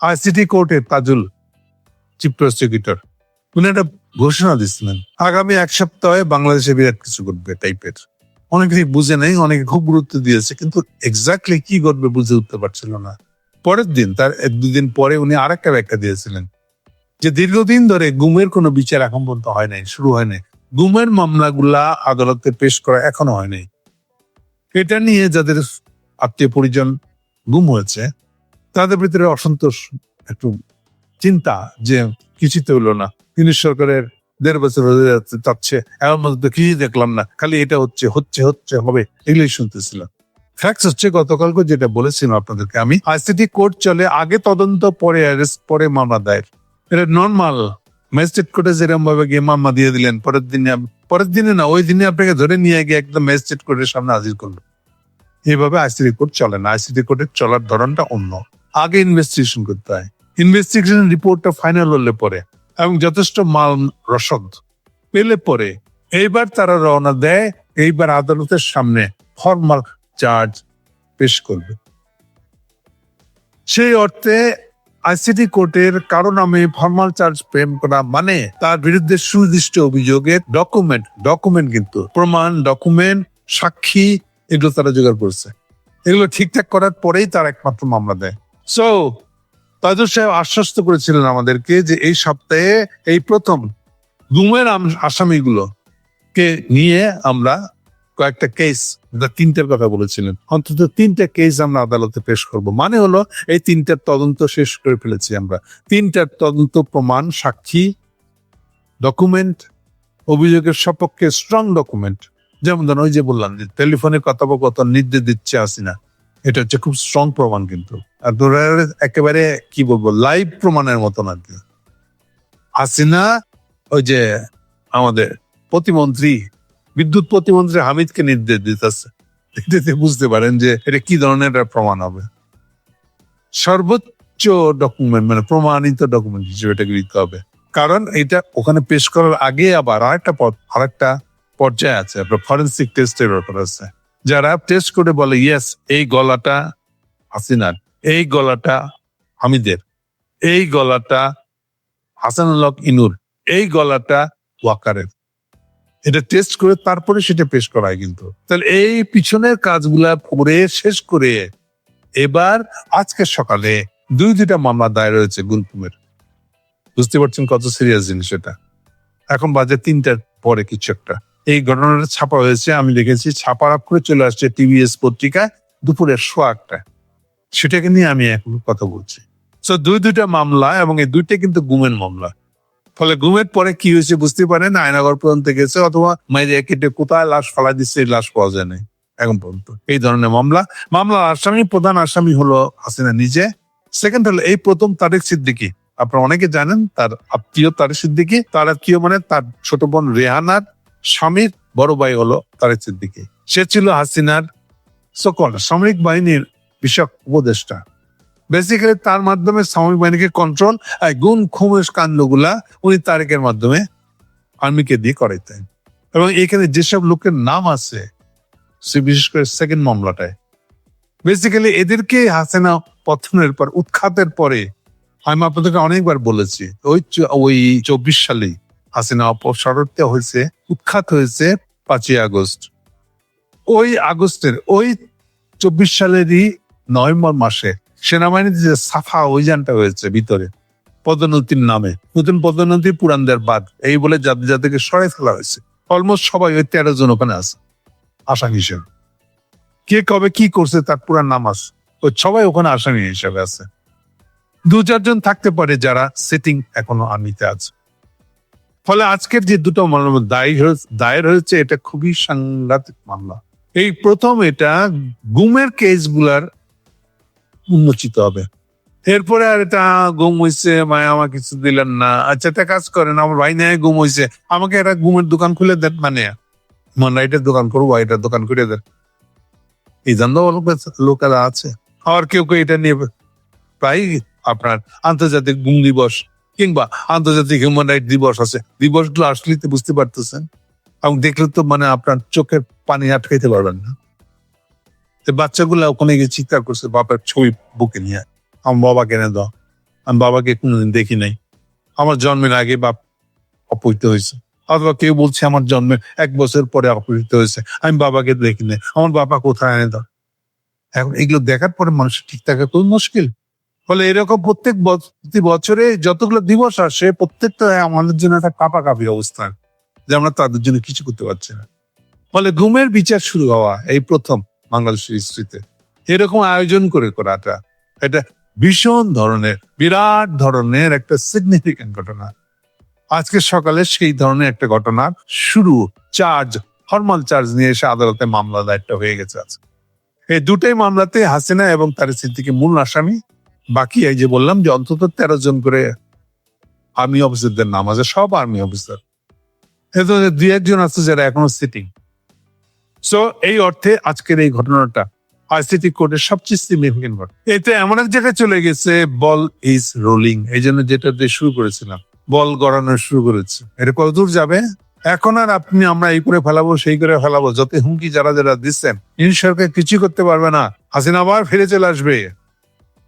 ICT কোর্টের Tajul chief prosecutor. উনি একটা ঘোষণা দিচ্ছিলেন আগামী এক সপ্তাহে বাংলাদেশে বিরাট কিছু ঘটবে টাইপের। অনেকেই বুঝে নেই, অনেকে খুব গুরুত্ব দিয়েছে, কিন্তু এক্স্যাক্টলি কি ঘটবে বুঝে উঠতে পারছিল না। পরের দিন, তার এক দুদিন পরে উনি আর একটা ব্যাখ্যা দিয়েছিলেন, যে দীর্ঘদিন ধরে গুমের কোনো বিচার এখন পর্যন্ত হয় নাই, শুরু হয় নাই। গুমের মামলাগুলা আদালতে পেশ করা এখনও হয় নাই। এটা নিয়ে যাদের আত্মীয় পরিজন গুম হয়েছে তাদের ভিতরে অসন্তোষ, একটু চিন্তা যে কিছুই তো হলো না। তিনি সরকারের দেড় বছর হয়ে যাচ্ছে যাচ্ছে এমন মধ্যে কিছুই দেখলাম না। খালি এটা হচ্ছে হচ্ছে হচ্ছে, হবে, এগুলোই শুনতেছিলাম। ফ্যাক্টস হচ্ছে গতকালকে যেটা বলেছিলাম আপনাদেরকে আমি, আইসিটি কোর্ট চলে, আগে তদন্ত, পরে অ্যারেস্ট পরে মামলা দায়ের। এটা নর্মাল ম্যাজিস্ট্রেট কোর্টে যেরকম ভাবে গিয়ে মামলা দিয়ে দিলেন, পরের দিনে পরের দিনে না, ওই দিনে আপনাকে ধরে নিয়ে গিয়ে একদম ম্যাজিস্ট্রেট কোর্টের সামনে হাজির করল। এইভাবে আইসিটি কোর্ট চলে না, আইসিটি কোর্টের চলার ধরনটা অন্য। আগে ইনভেস্টিগেশন করতে হয়। ইনভেস্টিগেশন রিপোর্টটা ফাইনাল হলে পরে এবং যথেষ্ট মাল রসদ পেলে পরে এইবার তারা রওনা দেয়, এইবার আদালতের সামনে ফর্মাল চার্জ পেশ করবে। সেই অর্থে আইসিটি কোর্টের কারও নামে ফর্মাল চার্জ প্রেম করা মানে তার বিরুদ্ধে সুনির্দিষ্ট অভিযোগের ডকুমেন্ট ডকুমেন্ট কিন্তু প্রমাণ ডকুমেন্ট সাক্ষী, এগুলো তারা জোগাড় করছে। এগুলো ঠিকঠাক করার পরেই তার একমাত্র মামলা দেয়। সো তাজুর সাহেব আশ্বস্ত করেছিলেন আমাদেরকে যে এই সপ্তাহে এই প্রথম গুমের আসামিগুলো কে নিয়ে আমরা কয়েকটা কেস তিনটার কথা বলেছিলেন। অন্তত তিনটা কেস আমরা আদালতে পেশ করব। মানে হলো, এই তিনটার তদন্ত শেষ করে ফেলেছি আমরা। তিনটার তদন্ত প্রমাণ, সাক্ষী ডকুমেন্ট অভিযোগের সপক্ষে স্ট্রং ডকুমেন্ট যেমন ধরুন, ওই যে বললাম যে টেলিফোনে কথোপকথন নির্দেশ দিচ্ছে আসি না এটা হচ্ছে খুব স্ট্রং প্রমাণ কিন্তু। আর ধরে একেবারে, কি বলব, লাইভ প্রমাণের মতন আর কি। হাসিনা, ওই যে আমাদের প্রতিমন্ত্রী, বিদ্যুৎ প্রতিমন্ত্রী হামিদকে নির্দেশ দিতেছে। এটাতে বুঝতে পারেন যে এটা কি ধরনের প্রমাণ হবে। সর্বোচ্চ ডকুমেন্ট মানে প্রমাণিত ডকুমেন্ট হিসেবে এটাকে দিতে হবে। কারণ এটা ওখানে পেশ করার আগে আবার আরেকটা আরেকটা পর্যায়ে আছে ফরেন্সিক টেস্টের ব্যাপার আছে। যারা টেস্ট করে বলে ইয়েস এই গলাটা হাসিনার। এই গলাটা হামিদের, এই গলাটা হাসানুল্লাহ ইনুর, এই গলাটা ওয়াকারের। এটা টেস্ট করে তারপরে সেটা পেশ করা হয় কিন্তু। তাহলে এই পিছনের কাজগুলা করে শেষ করে এবার আজকে সকালে দুই দুইটা মামলা দায়ের রয়েছে গুলপুমের বুঝতে পারছেন কত সিরিয়াস জিনিস এটা? এখন বাজে তিনটার পরে কিছু একটা। এই ঘটনাটা ছাপা হয়েছে, আমি দেখেছি আপ করে চলে আসছে টিভিএস পত্রিকায় দুপুরের সোয়া একটা সেটাকে নিয়ে আমি এখন কথা বলছি। তো দুই দুইটা মামলা এবং এই দুইটা কিন্তু গুমের মামলা। ফলে গুমের পরে কি হয়েছে বুঝতে পারেন আয়নাগর পর্যন্ত গেছে অথবা মাইরে কেটে কোথায় লাশ ফালাই দিচ্ছে লাশ পাওয়া যায় নাই এখন পর্যন্ত। এই ধরনের মামলা। মামলার আসামি, প্রধান আসামি হলো হাসিনা নিজে। সেকেন্ড হলো এই প্রথম তারেক সিদ্দিকি। আপনারা অনেকে জানেন, তার আত্মীয় তারেক সিদ্দিকি। তার আত্মীয় মানে তার ছোট বোন রেহানার স্বামীর বড় ভাই হলো তারেক সিদ্দিকি। সে ছিল হাসিনার সকল সামরিক বাহিনীর বিষয়ক উপদেষ্টা। বেসিক্যালি তার মাধ্যমে সামরিক বাহিনীকে কন্ট্রোল আর গুণ খুমের কাণ্ডগুলা উনি তারেকের মাধ্যমে আর্মিকে দিয়ে করাইতেন। এবং এখানে যেসব লোকের নাম আছে, সে বিশেষ করে সেকেন্ড মামলাটায়। বেসিক্যালি এদেরকে হাসিনা পতনের পর, উৎখাতের পরে, আমি আপনাদেরকে অনেকবার বলেছি, ওই ওই চব্বিশ সালেই হাসিনা অপসারতে হয়েছে, উৎখাত হয়েছে পাঁচই আগস্ট। ওই আগস্টের, ওই চব্বিশ সালেরই নভেম্বর মাসে সেনাবাহিনীতে যে সাফা অভিযানটা হয়েছে ভিতরে, পদোন্নতির নামে, নতুন পদোন্নতি পুরানদের বাদ, এই বলে যাদের যাদেরকে সরাই ফেলা হয়েছে। অলমোস্ট সবাই ওই তেরো জন ওখানে আছে, আসামি হিসেবে। কে কবে কি করছে তার পুরান নাম আছে ওই সবাই ওখানে আসামি হিসেবে আছে। দু চারজন থাকতে পারে যারা সেটিং এখনও আর্মিতে আছে। ফলে আজকের যে দুটো মামলা দায়ী দায়ের হয়েছে, এটা খুবই সাংঘাতিক মামলা। এই প্রথম এটা গুমের কেসগুলার উন্মোচিত হবে। এরপরে আর এটা গুম হইছে মায় আমার কিছু দিলেন না। আচ্ছা একটা কাজ করেন, আমার ভাই নেয় গুম হইছে। আমাকে একটা গুমের দোকান খুলে দেন মানে মন রাইটের দোকান করব, এটার দোকান খুলে দেন। এই জানতো লোকেরা আছে। আর কেউ কেউ এটা নিয়ে প্রায় আপনার আন্তর্জাতিক গুম দিবস কিংবা আন্তর্জাতিক হিউম্যান রাইট দিবস আছে। দিবসগুলো আসলে বুঝতে পারতেছেন। এবং দেখলে তো মানে আপনার চোখের পানি আটকাইতে পারবেন না। বাচ্চাগুলো ওখানে গিয়ে চিৎকার করছে, বাপের ছবি বুকে নিয়ে। আমার বাবা কেনে দাও। আমি বাবাকে কোনোদিন দেখি নাই। আমার জন্মের আগে বাপ অপহৃত হয়েছে। অথবা কেউ বলছে আমার জন্মের এক বছর পরে অপহৃত হয়েছে। আমি বাবাকে দেখি নাই। আমার বাবা কোথায় এনে দাও। এখন এগুলো দেখার পরে মানুষের ঠিক থাকা খুব মুশকিল। ফলে এরকম প্রত্যেক প্রতি বছরে যতগুলো দিবস আসে, প্রত্যেকটা আমাদের জন্য একটা কাপাকাপি অবস্থান যে আমরা তাদের জন্য কিছু করতে পারছি না। ফলে ঘুমের বিচার শুরু হওয়া, এই প্রথম। বাংলাদেশের হিস্ট্রিতে। এরকম আয়োজন করে করাটা এটা ভীষণ ধরনের, বিরাট ধরনের একটা সিগনিফিক্যান্ট ঘটনা। আজকে সকালে সেই ধরনের একটা ঘটনার শুরু। চার্জ ফর্মাল চার্জ নিয়ে এসে আদালতে মামলা দায়েরটা হয়ে গেছে আজকে। এই দুটোই মামলাতে হাসিনা এবং তার সিদ্দিকি মূল আসামি। বাকি এই যে বললাম যে অন্তত তেরো জন করে আর্মি অফিসারদের নাম আছে, সব আর্মি অফিসার এতে দুই একজন আছে যারা এখনও সিটিং সো এই অর্থে আজকের এই ঘটনাটা আইসিটি কোর্টের সবচেয়ে সিগনিফিকেন্ট ঘটনা। এতে এমন এক জায়গায় চলে গেছে, বল ইজ রোলিং এই জন্য যেটা দিয়ে শুরু করেছিলাম, বল গড়ানো শুরু করেছে। এটা কত দূর যাবে? এখন আর আপনি আমরা এই করে ফেলাবো, সেই করে ফেলাবো, যত হুমকি যারা যারা দিচ্ছেন, ইনি সরকার কিছু করতে পারবে না। হাসিনা আবার ফিরে চলে আসবে।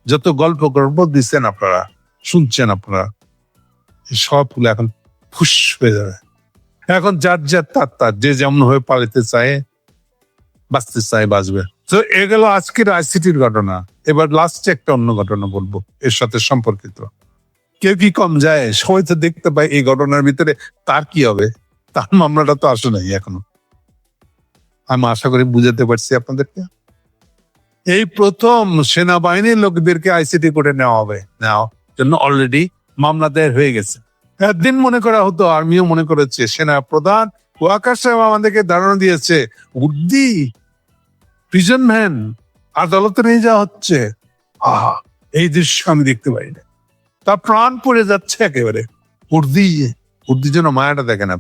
যত গল্প গল্প দিচ্ছেন আপনারা, শুনছেন আপনারা, এই সবগুলো এখন ফুস হয়ে যাবে। এখন যার যার তার তার, যে যেমন হয়ে পালিতে চায় বাঁচতে চায় বাঁচবে তো এগুলো আজকের আইসিটির ঘটনা। এবার লাস্টে একটা অন্য ঘটনা বলব, এর সাথে সম্পর্কিত। কেউ কি কম যায়? সবাই তো দেখতে পায় এই ঘটনার ভিতরে তার কি হবে? তার মামলাটা তো আসে নাই এখনও। আমি আশা করি বুঝাতে পারছি আপনাদেরকে। এই প্রথম সেনাবাহিনীর লোকদেরকে আইসিটি করে নেওয়া হবে। নেওয়া জন্য অলরেডি মামলা দায়ের হয়ে গেছে। একদিন মনে করা হতো, আর্মিও মনে করেছে সেনা প্রধান ওয়াকার আমাদেরকে ধারণা দিয়েছে উর্দি প্রিজন ভ্যান আদালতে নিয়ে যাওয়া হচ্ছে। আহা, এই দৃশ্য আমি দেখতে পাই না। তার প্রাণ পড়ে যাচ্ছে একেবারে। উর্দি উর্দি যেন মায়াটা দেখে না।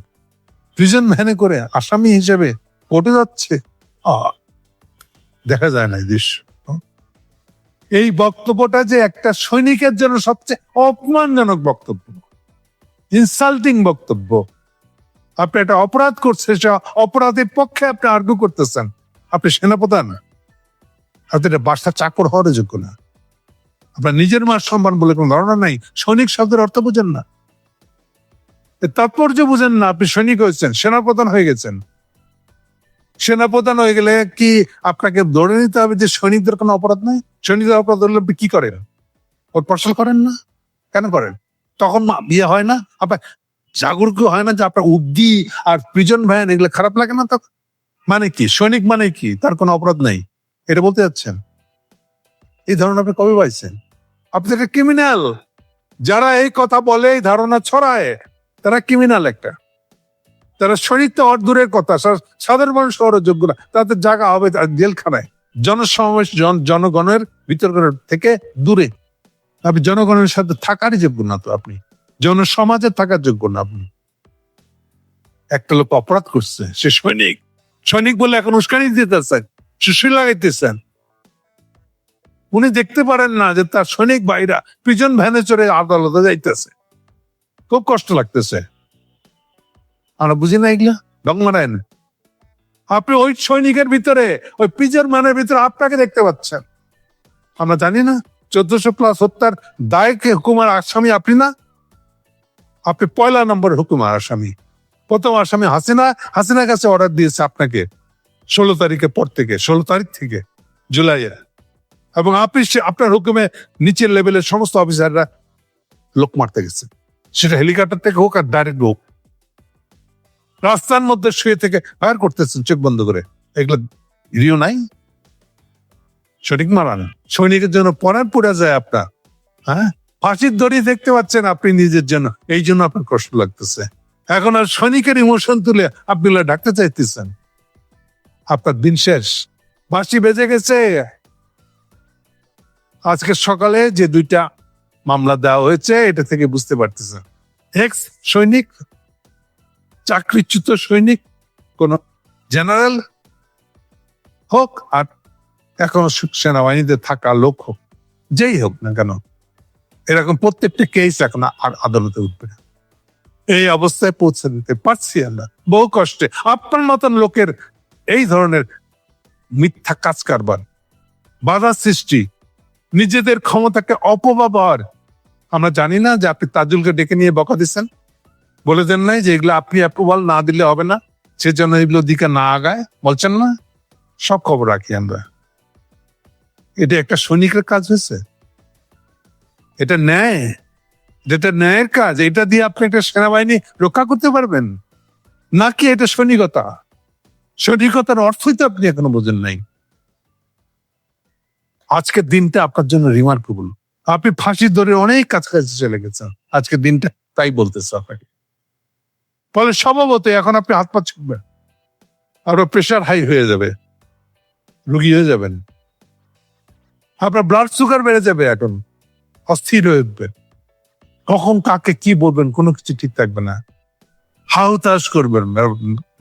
প্রিজন ভ্যানে করে আসামি হিসেবে কোর্টে যাচ্ছে। আহা দেখা যায় না এই দৃশ্য। এই বক্তব্যটা যে একটা সৈনিকের জন্য সবচেয়ে অপমানজনক বক্তব্য ইনসাল্টিং বক্তব্য। আপনি একটা অপরাধ করছে সে অপরাধের পক্ষে আপনি আর্গু করতেছেন। আপনি সেনাপ্রধান। আপনি এটা বাসা চাকর হওয়ার যোগ্য না। আপনার নিজের মার সম্মান বলে কোনো ধারণা নাই। সৈনিক শব্দের অর্থ বুঝেন না। তাৎপর্য বুঝেন না, আপনি সৈনিক হয়েছেন, সেনাপ্রধান হয়ে গেছেন। সেনাপ্রধান হয়ে গেলে কি আপনাকে ধরে নিতে হবে যে সৈনিকদের কোনো অপরাধ নাই? সৈনিকদের অপরাধ হলে আপনি কি করেন? ওর প্রশ্ন করেন না? কেন করেন? তখন বিয়ে হয় না? আপনার জাগরুক হয় না যে আপনার উদ্দি আর প্রিজন ভ্যান এগুলো খারাপ লাগে না তখন মানে কি? সৈনিক মানে কি? তার কোনো অপরাধ নেই। এটা বলতে যাচ্ছেন? এই ধারণা আপনি কবে পাইছেন? আপনি একটা ক্রিমিনাল যারা এই কথা বলে, এই ধারণা ছড়ায়, তারা ক্রিমিনাল একটা। তারা সৈনিক তো দূরের কথা। সাধারণ মানুষ হওয়ার যোগ্য না। তাদের জায়গা হবে জেলখানায়। জনসমাবেশ জন- জনগণের বিতর্ক থেকে দূরে। আপনি জনগণের সাথে থাকারই যোগ্য না তো আপনি। জনসমাজে থাকার যোগ্য না আপনি। একটা লোক অপরাধ করছে সে সৈনিক। সৈনিক বলে এখন উস্কানি দিতেছেন শিশু লাগাইতেছেন। উনি দেখতে পারেন না যে তার সৈনিক ভাইরা প্রিজন ভ্যানে চড়ে আদালতে যাইতেছে। খুব কষ্ট লাগতেছে। আমরা বুঝি না এগুলা? ডংমারায়ন আপনি ওই সৈনিকের ভিতরে ওই পিজন ম্যানের ভিতরে আপনাকে দেখতে পাচ্ছেন। আমরা জানি না চোদ্দশো প্লাস হত্যার দায়কে হুকুমার আসামি আপনি না? আপনি পয়লা নম্বর হুকুমার আসামি। প্রথম আসামি হাসিনা, হাসিনার কাছে অর্ডার দিয়েছে আপনাকে ষোলো তারিখের পর থেকে, ষোলো তারিখ থেকে জুলাইয়ের এবং আপনি আপনার হুকুমে নিচের লেভেলের সমস্ত অফিসাররা লোক মারতে গেছে। সেটা হেলিকপ্টার থেকে হোক আর ডাইরেক্ট হোক। রাস্তার মধ্যে শুয়ে থেকে ফায়ার করতেছেন, চোখ বন্ধ করে। এগুলো রিও নাই। সঠিক মারান। সৈনিকের জন্য পরাণ পড়ে যায় আপনার। হ্যাঁ? ফাঁসির দড়ি দেখতে পাচ্ছেন আপনি নিজের জন্য। এই জন্য আপনার কষ্ট লাগতেছে। এখন আর সৈনিকের ইমোশন তুলে আপনি ডাকতে চাইতেছেন। আপনার দিন শেষ। বাঁশি বেজে গেছে। আজকে সকালে যে দুইটা মামলা দেওয়া হয়েছে, এটা থেকে বুঝতে পারতেছেন। এক্স সৈনিক, চাকরিচ্যুত সৈনিক, কোন জেনারেল হোক আর এখনও সেনাবাহিনীতে থাকা লোক হোক, যেই হোক না কেন এরকম প্রত্যেকটা কেস এখন আদালতে উঠবে না। এই অবস্থায় পৌঁছে দিতে পারছি আমরা, বহু কষ্টে। আপনার মতন লোকের এই ধরনের মিথ্যা কাজ কারবার বাধা সৃষ্টি, নিজেদের ক্ষমতাকে অপব্যবহার, আমরা জানি না যে আপনি তাজুলকে ডেকে নিয়ে বকা দিচ্ছেন। বলে দেন নাই যে এগুলো আপনি অ্যাপ্রুভাল না দিলে হবে না, সে সেজন্য এগুলো দিকে না আগায়। বলছেন না, সব খবর রাখি আমরা। এটা একটা সৈনিকের কাজ হয়েছে। এটা ন্যায়। যেটা ন্যায়ের কাজ। এটা দিয়ে আপনি একটা সেনাবাহিনী রক্ষা করতে পারবেন। নাকি এটা সৈনিকতা? সৈনিকতার অর্থই তো আপনি এখনও বোঝেন নাই। আজকের দিনটা আপনার জন্য রিমার্কেবল আপনি ফাঁসি ধরে অনেক কাছাকাছি চলে গেছেন। আজকের দিনটা তাই বলতেছে আপনাকে। ফলে স্বভাবত এখন আপনি হাত পা ছুটবেন আরও প্রেশার হাই হয়ে যাবে। রুগী হয়ে যাবেন। আপনার ব্লাড সুগার বেড়ে যাবে এখন। অস্থির হয়ে উঠবে। কখন কাকে কি বলবেন, কোনো কিছু ঠিক থাকবে না। হাউতাস করবেন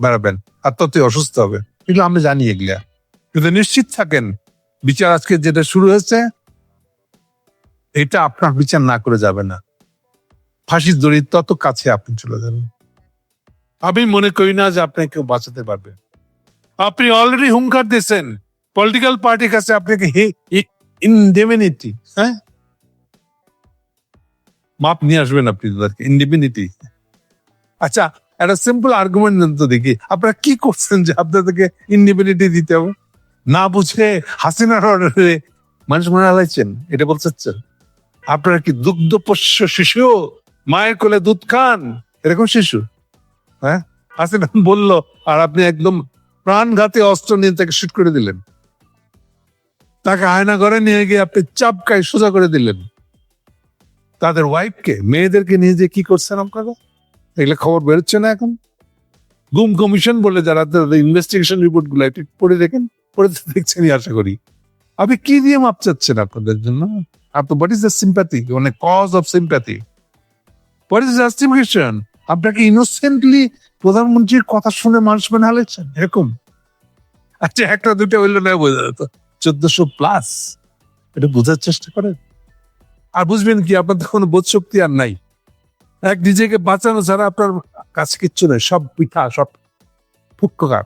বেড়াবেন আর ততই অসুস্থ হবে। এগুলো আমরা জানি এগুলা। কিন্তু নিশ্চিত থাকেন, বিচার আজকে যেটা শুরু হয়েছে, এটা আপনার বিচার না করে যাবে না। ফাঁসির দড়ির তত কাছে আপনি চলে যাবেন। আমি মনে করি না যে আপনাকে কেউ বাঁচাতে পারবে। আপনি অলরেডি হুঙ্কার দিয়েছেন। পলিটিক্যাল পার্টির কাছে আপনাকে ইনডেমিনিটি হ্যাঁ? মাপ নিয়ে আসবেন আপনি তাদেরকে ইন্ডিমিনিটি আচ্ছা একটা সিম্পল আর্গুমেন্ট তো দেখি, আপনারা কি করছেন যে আপনাদেরকে ইন্ডিমিনিটি দিতে হবে? না বুঝে হাসিনার অর্ডারে মানুষ মনে হালাইছেন এটা বলতে চাচ্ছেন? আপনারা কি দুগ্ধ পোষ্য শিশু? মায়ের কোলে দুধ খান? এরকম শিশু? হ্যাঁ? হাসিনা বলল, আর আপনি একদম প্রাণঘাতী অস্ত্র নিয়ে তাকে শুট করে দিলেন। তাকে আয়না ঘরে নিয়ে গিয়ে আপনি চাপকায় সোজা করে দিলেন। তাদের ওয়াইফকে মেয়েদেরকে নিয়ে যে কি করছেন আপনারা? এগুলো খবর বেরোচ্ছে না এখন? গুম কমিশন বলে যারা ইনভেস্টিগেশন রিপোর্টগুলো একটু পড়ে দেখেন, পড়ে দেখছেনই আশা করি। আপনি কি দিয়ে মাপ চাচ্ছেন আপনাদের জন্য? আপনার হোয়াট ইজ দ্য সিম্প্যাথি মানে cause of sympathy what is justification আপনাকে ইনোসেন্টলি প্রধানমন্ত্রীর কথা শুনে মানুষ মনে হালেছেন এরকম? আচ্ছা একটা দুটো হইল না, বোঝা যেত। চোদ্দশো প্লাস এটা বোঝার চেষ্টা করেন? আর বুঝবেন কি, আপনার তো কোনো বোধ শক্তি আর নাই। এক নিজেকে বাঁচানো ছাড়া আপনার কাছে কিচ্ছু নেই, সব পিঠা, সব ফুক্কার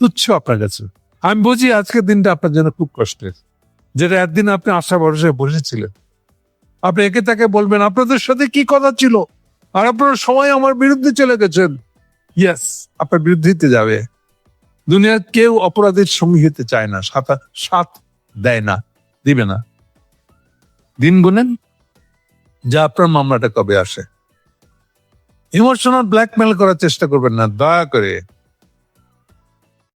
তুচ্ছ আপনার কাছে। আমি বুঝি আজকের দিনটা আপনার জন্য খুব কষ্টের, যেটা একদিন আপনি আশা ভরসায় বসেছিলেন। আপনি একে তাকে বলবেন, আপনাদের সাথে কি কথা ছিল? আর আপনারা সময় আমার বিরুদ্ধে চলে গেছেন? ইয়েস আপনার বিরুদ্ধেতে যাবে। দুনিয়ার কেউ অপরাধের সঙ্গী হতে চায় না, সাত সাথ দেয় না, দিবে না। দিন গুনেন যে আপনার মামলাটা কবে আসে। ইমোশনাল ব্ল্যাকমেল করার চেষ্টা করবেন না, দয়া করে।